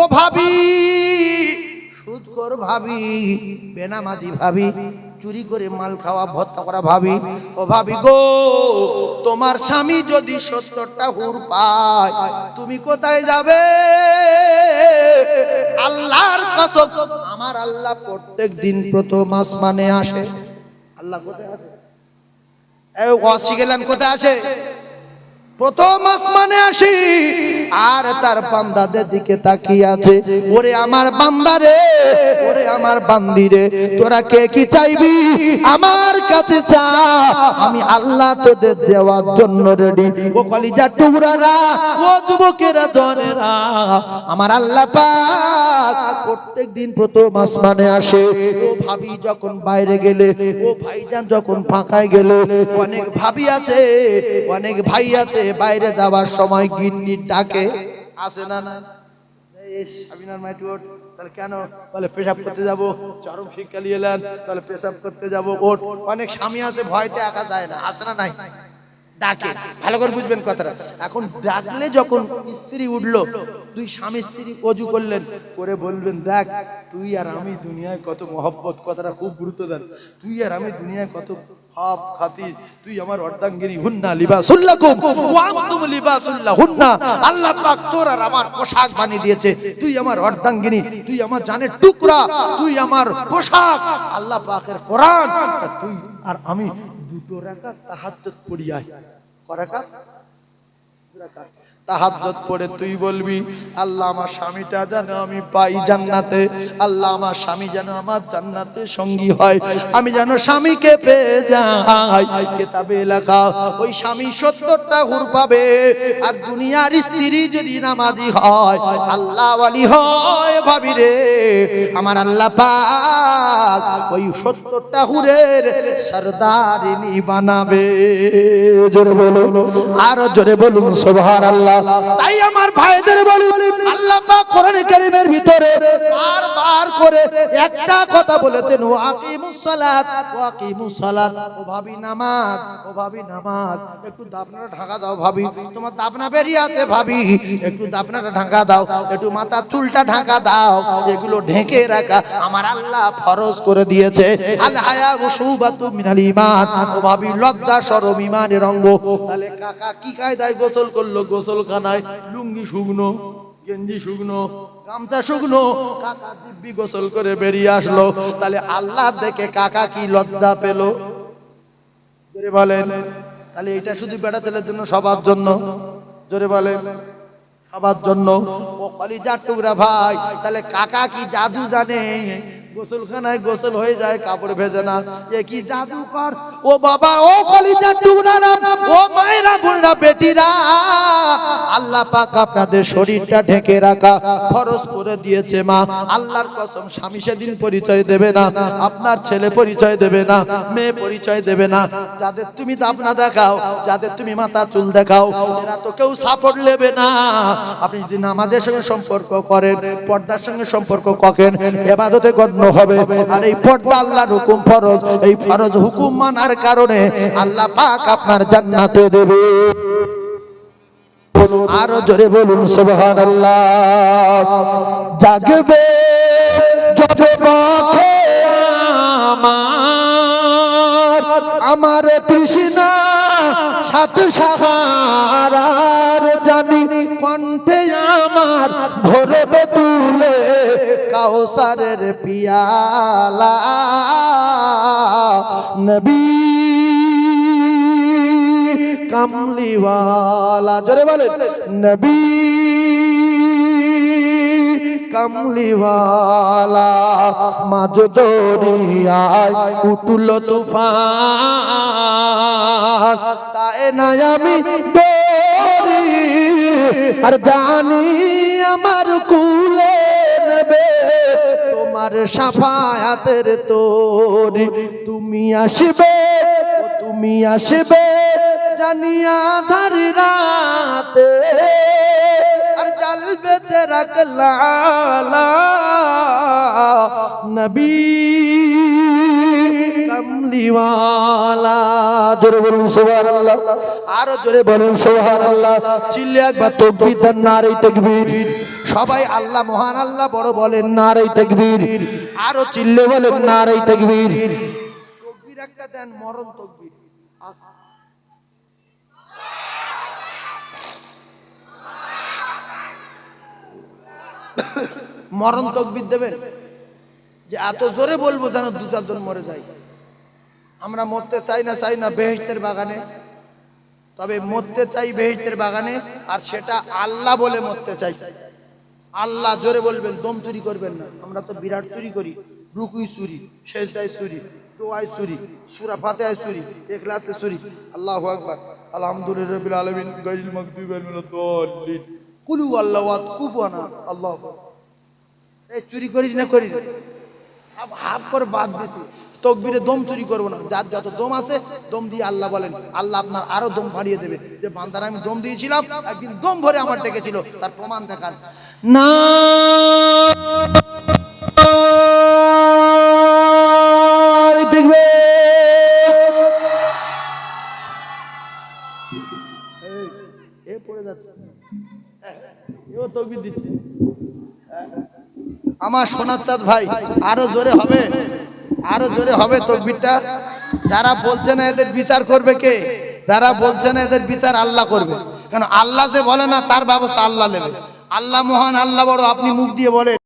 ও ভাবি সুদ কর ভাবি, বেনামাজি ভাবি, চুরি করে মাল খাওয়া ভত্তা করা ভাবি। ও ভাবি গো, তোমার স্বামী যদি সত্তরটা হুর পায়, তুমি কোথায় যাবে? আল্লাহর কসম, আমার আল্লাহ প্রত্যেক দিন প্রথম আসমানে আসে। আল্লাহ কোথায় আসে ওয়াসি গেলেন কোথায় আসে প্রথম আসমানে আসি, আর তার বান্দাদের দিকে তাকিয়ে আছে। ওরে আমার বান্দারে ওরে আমার বান্দিরে তোরা কে কি চাইবি? আমার কাছে চা, আমি আল্লাহ তোদের দেওয়ার জন্য রেডি ও কলিজা টুকরারা, ও যুবকেরা, জনেরা, আমার আল্লাহ পাক প্রত্যেক দিন প্রথম আসমানে আসে। ও ভাবি যখন বাইরে গেলে, ও ভাইজান যখন ফাঁকায় গেলে, অনেক ভাবি আছে, অনেক ভাই আছে বাইরে যাওয়ার সময় গিন্নি ডাকে আসে না আছে না না বুঝবেন কথাটা। এখন ডাকলে যখন স্ত্রী উঠল, দুই স্বামী স্ত্রী অজু করলেন করে বলবেন, দেখ, তুই আর আমি দুনিয়ায় কত মহব্বত, কথাটা খুব গুরুত্ব দেন, তুই আর আমি দুনিয়ায় কত তুই আমার অর্ধাঙ্গিনী হুন্না আল্লাহ পাক তোর আর আমার পোশাক বানিয়ে দিয়েছে। তুই আমার অর্ধাঙ্গিনী, তুই আমার জানের টুকরা, তুই আমার পোশাক। আল্লাহ পাকের কোরআন তুই আর আমি দুটো রাকাত তাহাজ্জুদ পড়ি আয়। তাহাজ্জুদ পড়ে তুই বলবি, আল্লাহ আমার স্বামীটা যেন আমি পাই জান্নাতে, আল্লাহ আমার স্বামী যেন আমার জান্নাতে সঙ্গী হয়। আমি যেন স্বামীকে পেয়ে যাই। কেতাবে লেখা, ওই স্বামী সত্তরটা হুর পাবে, আর দুনিয়ার স্ত্রী যদি নামাজি হয় আল্লাহ ওয়ালি হয় ভাবি রে আমার আল্লাহ পাক ওই সত্তরটা হুরের সরদারিনী বানাবে। জোরে বলুন। আরও জোরে বলুন সোভার আল্লাহ তাই আমার ভাইদের বলুন করে একটা কথা বলেছেন, ও আকিমুস সালাত, ও আকিমুস সালাত, ও ভাবি নামাজ, ও ভাবি নামাজ, একটু দাপনাটা ঢাকা দাও ভাবি, তোমার দাপনা বেরিয়ে আছে ভাবি, একটু দাপনাটা ঢাকা দাও, একটু মাথার চুলটা ঢাকা দাও, এগুলো ঢেকে রাখা আমার আল্লাহ ফরজ করে দিয়েছে। আল হায়া উসুবাতু মিনাল ঈমান, ও ভাবি লজ্জা শরম ঈমানের অঙ্গ। তাহলে কাকা কি কায়দায় গোসল করল? গোসলখানায় লুঙ্গি শুকনো, গেঞ্জি শুকনো গামছা শুকনো কাকা দিব্যি গোসল করে বেরিয়ে আসলো। তাহলে আল্লাহ দেখে কাকা কি লজ্জা পেল? জোরে বলেন, তাহলে এটা শুধু বেটা ছেলের জন্য, সবার জন্য? জোরে বলেন, সবার জন্য? ও কলিজার টুকরা ভাই, তাহলে কাকা কি জাদু জানে? গোসলখানায় গোসল হয়ে যায়, কাপড় ভেজে না। এ কি জাদু কর ও বাবা, ও কলিজার টুকরা না ও মায়েরা, বোনেরা, বেটিরা। আল্লাহ পাক আপনাদের শরীরটা ঢেকে রাখা, ফরজ করে দিয়েছে মা। আল্লাহর কসম, স্বামী সেদিন পরিচয় দেবে না, আপনার ছেলে পরিচয় দেবে না, মেয়ে পরিচয় দেবে না। যাদের তুমি দাপনা দেখাও, যাদের তুমি মাথা চুল দেখাও, এরা তো কেউ সাপোর্ট নেবে না। আপনি যদি নামাজের সঙ্গে সম্পর্ক করেন, পর্দার সঙ্গে সম্পর্ক করেন, এবাদতে গণ্য হবে। আর এই পর্দা আল্লাহর হুকুম ফরজ। এই ফরজ হুকুম মানার কারণে আল্লাহ পাক আপনার জান্নাতে দেবে। আরও জোরে বলুন, সুবহানাল্লাহ। জাগবে জগবকে আমার। আমার তৃষ্ণা সাত সাহারার জানি কণ্ঠে আমার ভরবে তুলে কাউসারের পিয়ালা। নবী কামলিওয়ালা জোরে বলে নবী কামলিওয়ালা মাঝ দরিয়ায় উঠল তুফান। তাই না আমি আর জানি আমার কুলে নেবে। তোমার সাফায়াতের তোরি, তুমি আসবে তুমি আসবে জানিয়া ধারি লালা নবী আরও জোরে বলুন সুবহানাল্লাহ নারে সবাই আল্লাহ, মহান আল্লাহ, বড় বলেন নারাই তাকবীর। আরও চিল্লে বলেন নারাই তাকবীর। তকবীর একটা দেন, মরণ তকবীর। মরণ তকবীর দেবেন যে এত জোরে বলব যেন দু চারজন মরে যায়। আমরা মরতে চাই না চাই না বেহেস্তের বাগানে। তবে মরতে চাই বেহেস্তের বাগানে, আর সেটা আল্লাহ বলে মরতে চাই। আল্লাহ জোরে বলবেন, দম চুরি করবেন না। আমরা তো বিরাট চুরি করি। রুকুই চুরি শেষদায় চুরি, দোয়ায় চুরি, সুরা ফাতেহায় চুরি, এখলাসে চুরি। আল্লাহু আকবার। আলহামদুলিল্লাহ রাব্বিল আলামিন মাগদুবি আলাইহিম কুলু আল্লাহু কুফুয়ানা আল্লাহু এই চুরি করিস না করিস। হাফ হাফ করে বাদ দিতে। তকবিরে দম চুরি করব না। যার যত দম আছে দম দিয়ে আল্লাহ বলেন আল্লাহ আপনার আরও দম বাড়িয়ে দেবে। যে বান্দার আমি দম দিয়েছিলাম একদিন দম ভরে আমার ডেকেছিল তার প্রমাণ দেখান। না। দেখবে এ পড়ে যাচ্ছে। এও তকবির দিচ্ছে। আমার সোনার চাঁদ ভাই, আরও জোরে হবে। আরও জোরে হবে তকবিরটা। যারা বলছে না এদের বিচার করবে কে? যারা বলছে না এদের বিচার আল্লাহ করবে। কেন আল্লাহ যে বলে না, তার ব্যবস্থা আল্লাহ নেবে। আল্লাহ মহান, আল্লাহ বড়, আপনি মুখ দিয়ে বলেন।